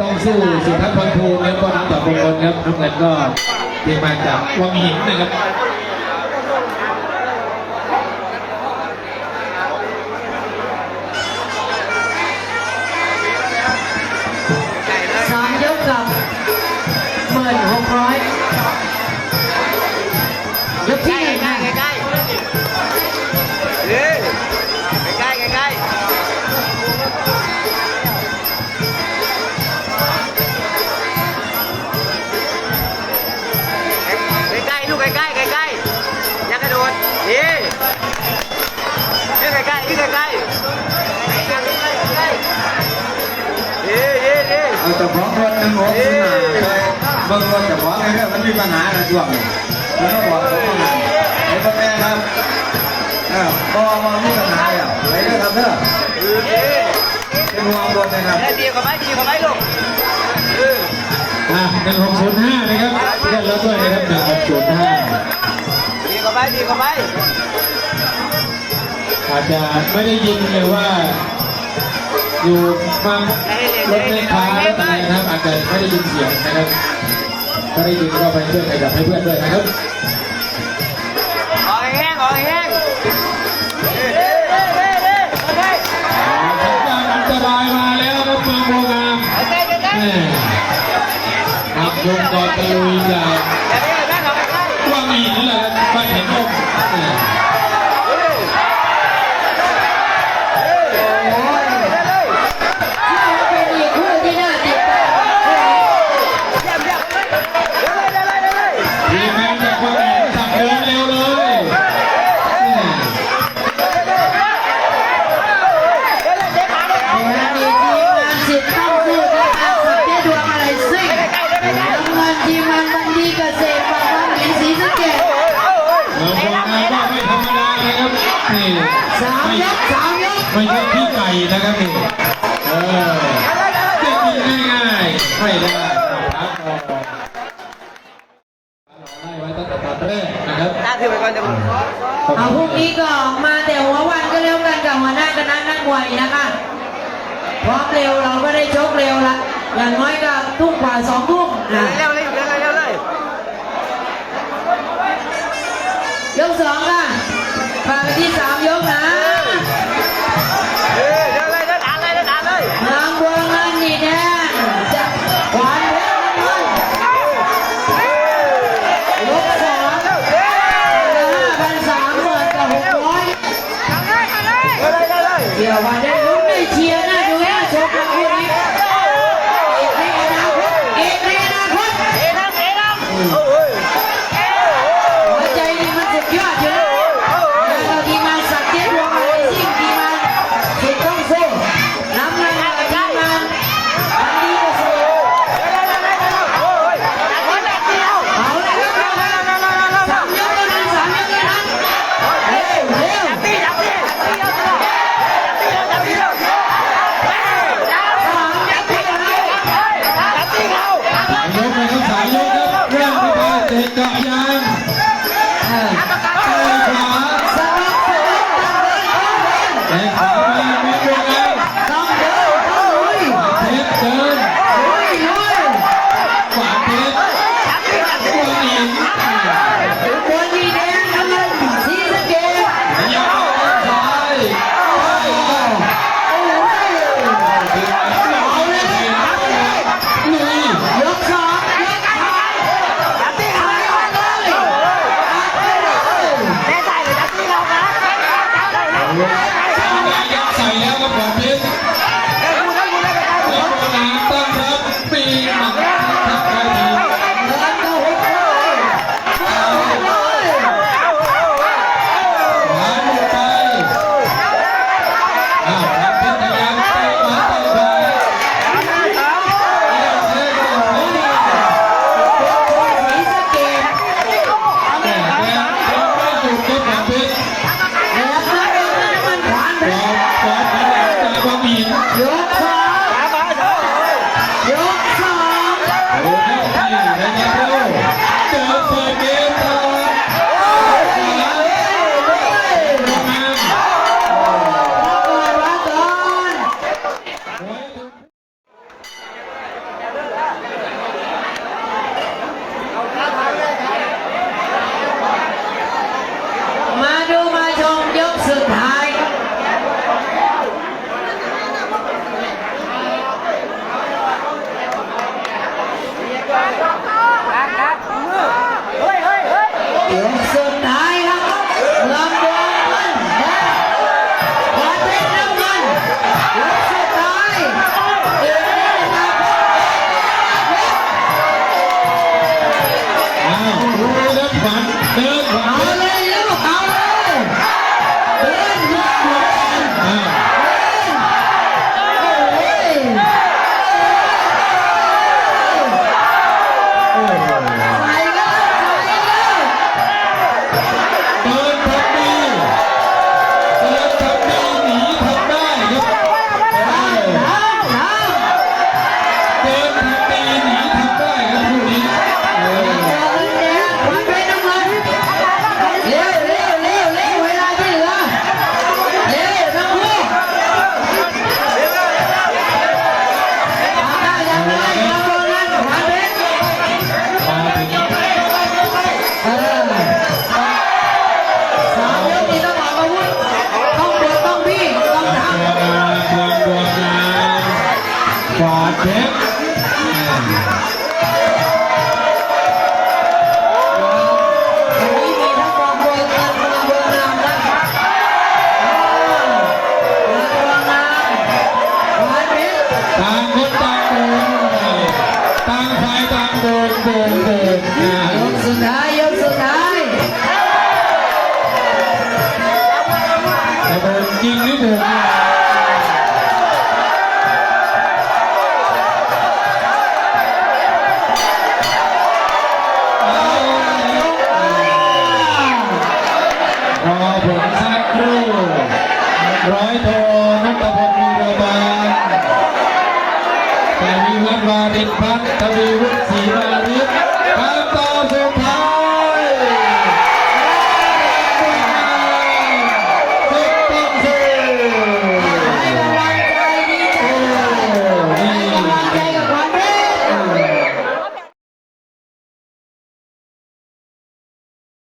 ต้องสู้สุทัศน์พันภูมิแล้วก็น้ำต่อมงกลครับน้ำเงินก็ทีมมาจากวังหินนะครับ เฮ้ยเอาเฉพาะคนหนึ่งหกสิบห้าเคยเบิ่งรถเฉพาะในเรื่องมันมีปัญหาในช่วงนี้แล้วก็บอกเขาว่าไอ้พ่อแม่ครับเออพอมามีปัญหาแล้วไปเด้อครับเด้อเป็นห่วงรถนะครับดีกว่าไหมดีกว่าไหมลูกเอออะหนึ่งหกศูนย์ห้านะครับเลื่อนแล้วด้วยนะครับหนึ่งหกศูนย์ห้าดีกว่าไหมดีกว่าไหมอาจจะไม่ได้ยินเลยว่าอยู่บาง รถเมล์ค้ารถอะไรนะครับอาจจะไม่ได้ยินเสียงนะครับถ้าได้ยินก็ไปช่วยขยับให้เพื่อนด้วยนะครับออแห้งออแห้งเฮ้ยเฮ้ยเฮ้ยเฮ้ยเฮ้ยโอเคสัญญาณอันตรายมาแล้วครับเมืองโรงามครับยงก่อนตะลุยจาก ไก่นะครับนี่เออจะกินง่ายๆไม่ได้ครับไล่ไว้ตั้งแต่ตอนแรกนะครับตาถือไปก่อนเดี๋ยวผมเอาพรุ่งนี้ก็ออกมาแต่หัววันก็เร็วกันกับหัวหน้าคณะนักมวยนะคะพร้อมเร็วเราก็ได้ชกเร็วละอย่างน้อยก็ทุ่มกว่าสองทุ่มนะเร็วเลยเร็วเลยเร็วเลยยกสองค่ะผ่านไปที่สามยกนะ เร็วเลยเดี๋ยววันได้ลุ้นได้เชียร์นะดูนะชกกันคู่นี้เอกในอนาคตเอกในอนาคตเอ็นะเอ็นะ เด่นพันธ์ทวีวุฒิ